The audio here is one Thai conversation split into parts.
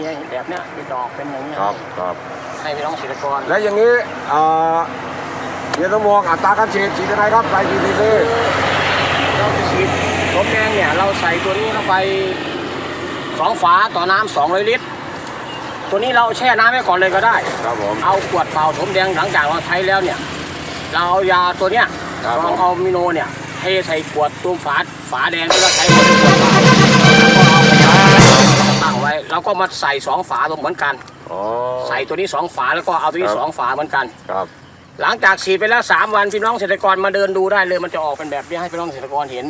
มีแบบเนี้ยเป็นดอกเป็นอย่างเงี้ยครับครับให้พี่น้องเกษตรกรและอย่างนี้เอ่อเยนสมองอัตราการฉีดฉีดยังไงครับใส่กี่ซีซีเราจะฉีดสมแดงเนี่ยเราใส่ตัวนี้เข้าไปสองฝาต่อน้ำสองร้อยลิตร ตัวนี้เราแช่น้ำไว้ก่อนเลยก็ได้ ครับผมเอาขวดเปล่าสมแดงหลังจากเราใช้แล้วเนี่ย เราเอายาตัวเนี้ยครับลองเอามิโนเนี่ยเทใส่ขวดตัวฝาฝาแดงที่เราใช้ในขวดเปล่าแล้วก็เอาไปตั้ง ไว้แล้วก็มาใส่สองฝาเหมือนกัน อ๋อ ใส่ตัวนี้สองฝาแล้วก็เอาตัวนี้ครับ สองฝาเหมือนกัน ครับ หลังจากฉีดไปแล้วสามวันพี่น้องเกษตรกรมาเดินดูได้เลย มันจะออกเป็นแบบนี้ให้พี่น้องเกษตรกรเห็น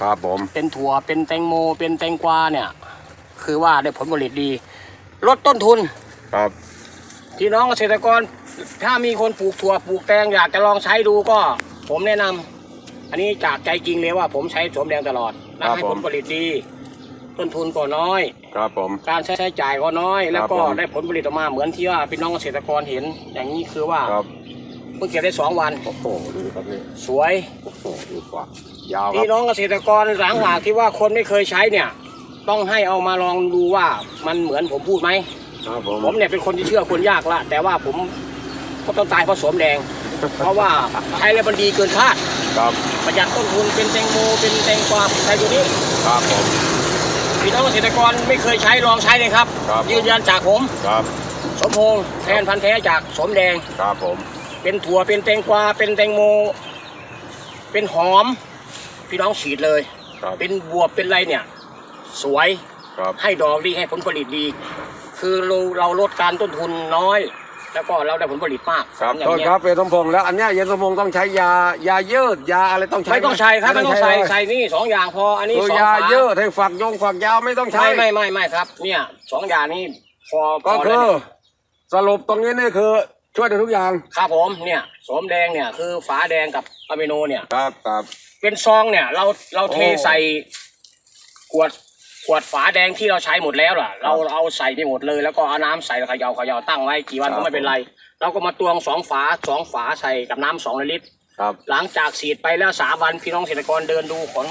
ครับผม เป็นถั่วเป็นแตงโม เป็นแตงกวาเนี่ย คือว่าได้ผลผลิตดี ลดต้นทุน ครับ พี่น้องเกษตรกรถ้ามีคนปลูกถั่วปลูกแตงอยากจะลองใช้ดูก็ ผมแนะนำอันนี้จากใจจริงเลยว่าผมใช้สวมแดงตลอดและให้ผลผลิตดี ต้นทุนก็น้อย ครับผม การใช้จ่ายก็น้อย แล้วก็ผม ได้ผลผลิตออกมาเหมือนที่ว่าพี่น้องเกษตรกรเห็น อย่างนี้คือว่าครับเพิ่งเก็บได้สองวัน โอ้โหดูครับนี่สวย โอ้โหดูกว่ายาวครัพี่บน้องเกษตรกรหลังหากที่ว่าคนไม่เคยใช้เนี่ย ต้องให้เอามาลองดูว่ามันเหมือนผมพูดไหม ครับผมผมเนี่ยเป็นคนที่เชื่อคนยากละแต่ว่าผมก็ต้องตายเพราะสวมแดง เพราะว่าใช้แล้วมันดีเกินคาด ครับประหยัดต้นทุนเป็นแตงโมเป็นแตงกวาใช้ตัวนี้ ครับผม พี่น้องเกษตรกรไม่เคยใช้ลองใช้เลยครับ ครับ ยืนยันจากผม ครับสมพงษ์แทนพันธุ์แท้จากสมแดง ครับผมเป็นถั่วเป็นแตงกวาเป็นแตงโม เป็นหอม พี่น้องฉีดเลย ครับเป็นบวบเป็นอะไรเนี่ย สวยครับให้ดอกดีให้ผลผลิตดี คือเราเราลดการต้นทุนน้อย แล้วก็เราได้ผลผลิตมากครับอย่างโทษเงี้คยรับเป็นสมพงษ์แล้วอันเนี้ยเย็นสมพงษ์ต้องใช้ยายายืดยาอะไรต้องใช้ไม่ต้องใช้ครับไม่ต้องใส่เลยใส่นี่สองอย่างพออันนี้คือสองยาฝายืดให้ฝักยงฝักยาวไม่ต้องใช้ ไม่ไม่ไม่ไม่ครับ เนี่ยสองอย่างนี้พอพก็อคืแล้วอเนี่ยสรุปตรงนี้นี่คือช่วยได้ทุกอย่างครับผมเนี่ยสมแดงเนี่ยคือฝาแดงกับอะมิโนเนี่ย ครับครับ เป็นซองเนี่ยเราเราเทโอ้ ใส่ขวด ขวดฝาแดงที่เราใช้หมดแล้วล่ะ เราเอาใส่ไปหมดเลย แล้วก็เอาน้ำใส่แล้วเขยาเขยาตั้งไว้กี่วันครัก็บไม่เป็นไร เราก็มาตวงสองฝาสองฝาใส่กับน้ำสองลิตร ครับ หลังจากฉีดไปแล้วสามวันพี่น้องเกษตรกรเดินดูผล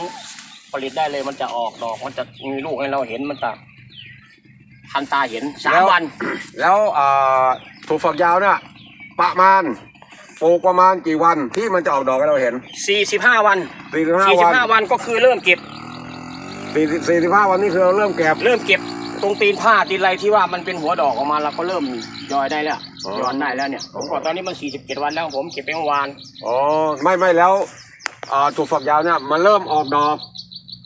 ผลิตได้เลยมันจะออกดอกมันจะมีลูกให้เราเห็นมันจะทันตาเห็นสามวัน แล้วอ่าถูกฝักยาวเนี่ยประมาณปลูกประมาณกี่วันที่มันจะออกดอกให้เราเห็นสี่สิบห้าวันสี่สิบห้าสี่สิวับนห้าวันก็คือเริ่มเก็บ สี่สี่สิบห้าวันนี่คือเราเริ่มเก็บ เริ่มเก็บตรงตีนผ้าตีนอะไรที่ว่ามันเป็นหัวดอกออกมาเราก็เริ่มยอยได้แล้วอ๋อ ยอนได้แล้วเนี่ยผมก็ตอนนี้มันสี่สิบเจ็ดวันแล้วผมเก็บไปเมื่อวานอ๋อไม่ไม่แล้วอ่าถูกฝักยาวเนี่ยมันเริ่มออกดอก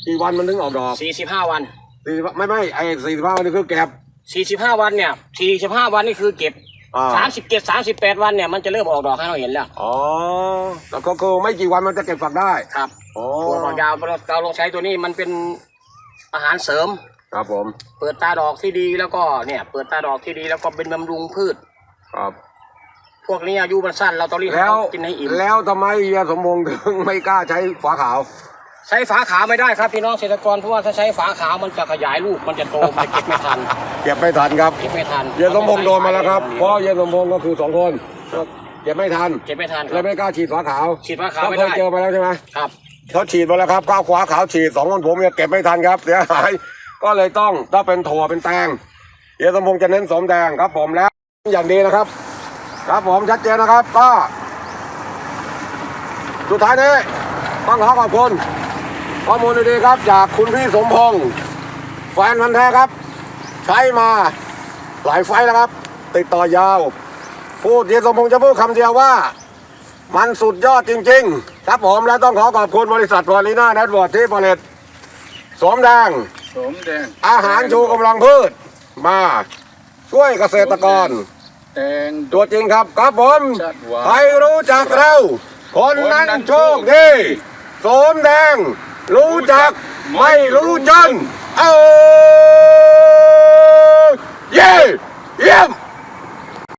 กี่วันมันถึงออกดอกสี่สิบห้าวัน สี่สิบไม่ไม่ไอ้สี่สิบห้าวันนี่คือเก็บสี่สิบห้าวันเนี่ยสี่สิบห้าวันนี่คือเก็บอ่าสามสิบเจ็ดสามสิบแปดวันเนี่ยมันจะเริ่มออกดอกให้เราเห็นแล้ว อ๋อแล้วก็คือไม่กี่วันมันจะเก็บฝักได้ครับ อ๋อตัวฝักยาวเราเราลองใช้ตัวนี้มันเป็น อาหารเสริม ครับผม เปิดตาดอกที่ดีแล้วก็เนี่ย เปิดตาดอกที่ดีแล้วก็เป็นบำรุงพืช ครับ พวกนี้อายุมันสั้นเราต้องรีบให้แล้วเขากินให้อิ่มแล้วทำไมเฮียสมพงษ์ถึงไม่กล้าใช้ฝาขาว ใช้ฝาขาวไม่ได้ครับพี่น้องเกษตรกรเพราะว่าถ้าใช้ฝาขาวมันจะขยายลูกมันจะโตมันจะเก็บไม่ทันเก็บไม่ทันครับเก็บไม่ทันเฮียสมพงษ์โดนมาแล้วครับเพราะเฮียสมพงษ์ก็คือสองคนเก็บไม่ทันเก็บไม่ทันคเลรัยบไม่กล้าฉีดฝาขาวฉีดฝาขาวเขาไม่เคได้ยเจอมาแล้วใช่ไหมครับ เขาฉีดมาแล้วครับข้าวขวาขาวฉีดสองคนผมเนี่ยเก็บไม่ทันครับเสียหาย ก็เลยต้องถ้าเป็นถั่วเป็นแตงเฮียสมพงษ์จะเน้นสมแดงครับ ผมแล้วอย่างดีนะครับ ครับผมชัดเจนนะครับ ก็สุดท้ายนี้ต้องขอขอบคุณข้อมูลดีๆครับ จากคุณพี่สมพงษ์แฟนพันธ์แท้ครับ ใช้มาหลายไฟแล้วครับ ติดต่อยาว พูดเฮียสมพงษ์จะพูดคำเดียวว่า มันสุดยอดจริง ๆ ครับผมและต้องขอขอบคุณบริษัทพอลีน่าเน็ตเวิร์ที่ผลิตสวมแดง สมแดงอาหารชูกำลังพืช มาช่วยเกษตรกรแดงตัวจริงครับครับผมชัดหวานใครรู้จักเรา คนนั้นโชคดีโสมแดง รู้จักไม่รู้จน เอาเย่เยี่ยม